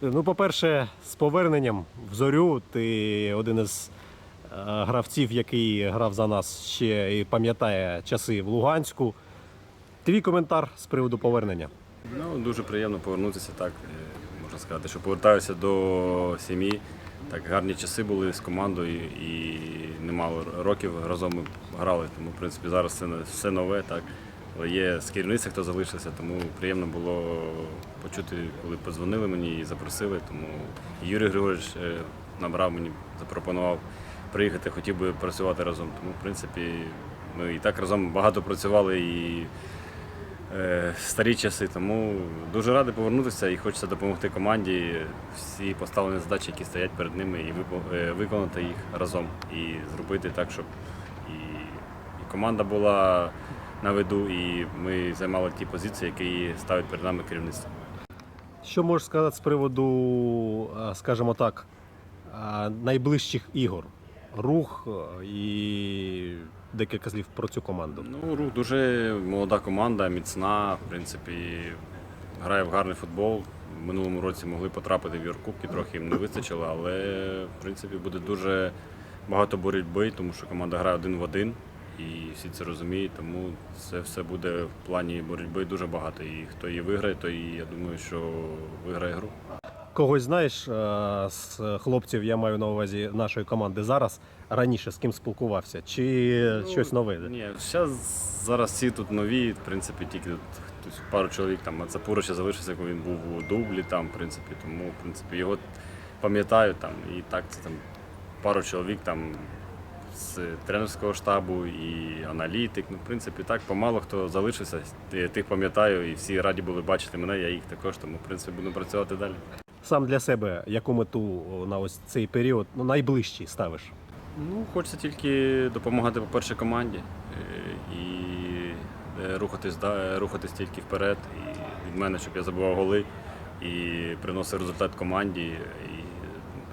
Ну, по-перше, з поверненням в зорю ти один із е, гравців, який грав за нас ще і пам'ятає часи в Луганську. Твій коментар з приводу повернення. Ну, дуже приємно повернутися так. е, Можна сказати, що повертаюся до сім'ї. Так, гарні часи були з командою і немало років разом ми грали. Тому, в принципі, зараз все, все нове. Так. Але є з керівництва, хто залишився, тому приємно було почути, коли подзвонили мені і запросили. Тому Юрій Григорович е, набрав мені, запропонував приїхати, хотів би працювати разом. Тому, в принципі, ми і так разом багато працювали і е, старі часи. Тому дуже радий повернутися і хочеться допомогти команді. Всі поставлені задачі, які стоять перед ними, і е, виконати їх разом і зробити так, щоб і, і команда була на виду, і ми займали ті позиції, які ставить перед нами керівництво. Що можеш сказати з приводу, е, скажімо так, е, найближчих ігор? Рух е, і декілька слів про цю команду. Ну, рух дуже молода команда, міцна. В принципі, грає в гарний футбол. В минулому році могли потрапити в Єврокубки, трохи їм не вистачило, але в принципі буде дуже багато боротьби, тому що команда грає один в один. І всі це розуміють, тому це все буде в плані боротьби дуже багато. І хто її виграє, то і я думаю, що виграє гру. Когось знаєш е, з хлопців, я маю на увазі нашої команди зараз, раніше з ким спілкувався? Чи щось нове? Ні, зараз, зараз всі тут нові, в принципі, тільки тут хтось пару чоловік там Мацапура ще залишився, коли він був у дублі там, в принципі, тому в принципі його пам'ятаю там. І так це там пару чоловік там з тренерського штабу і аналітик. Ну, в принципі, так помало хто залишився. Тих пам'ятаю, і всі раді були бачити мене, я їх також, тому в принципі буду працювати далі. Сам для себе яку мету на ось цей період ну, найближчий ставиш? Ну, хочеться тільки допомагати, по-перше, команді е, і е, рухатись, да- рухатись тільки вперед. І від мене, щоб я забивав голи і приносив результат команді, і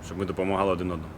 щоб ми допомагали один одному.